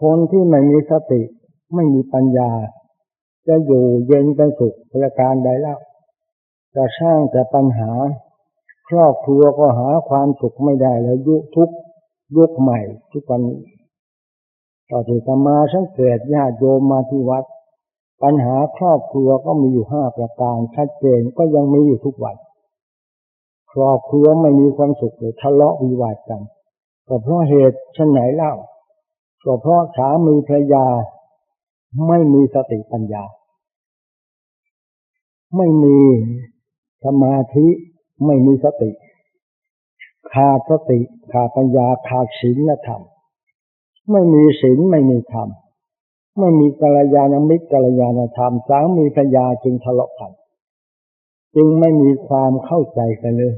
คนที่ไม่มีสติ ไม่มีปัญญา จะอยู่เย็นเป็นสุขประการใดแล้วจะสร้างแต่ปัญหา ครอบครัวก็หาความสุขไม่ได้แล้วยุคทุกยุคใหม่ทุกวันนี้ต่อที่ธรรมาสังเกตญาติโยมมาที่วัด ปัญหาครอบครัวก็มีอยู่ห้าประการชัดเจนก็ยังมีอยู่ทุกวัน ครอบครัวไม่มีความสุขเลยทะเลาะวิวาทกันก็เพราะเหตุชนไหนเล่า ก็เพราะสามีภรรยา ไม่มีสติปัญญา ไม่มีสมาธิไม่มีสติ ขาดสติขาดปัญญาขาดศีลธรรมไม่มีศีลไม่มีธรรมไม่มีกัลยาณมิตรกัลยาณธรรมสามีภรรยาจึงทะเลาะกัน จึงไม่มีความเข้าใจกันเลย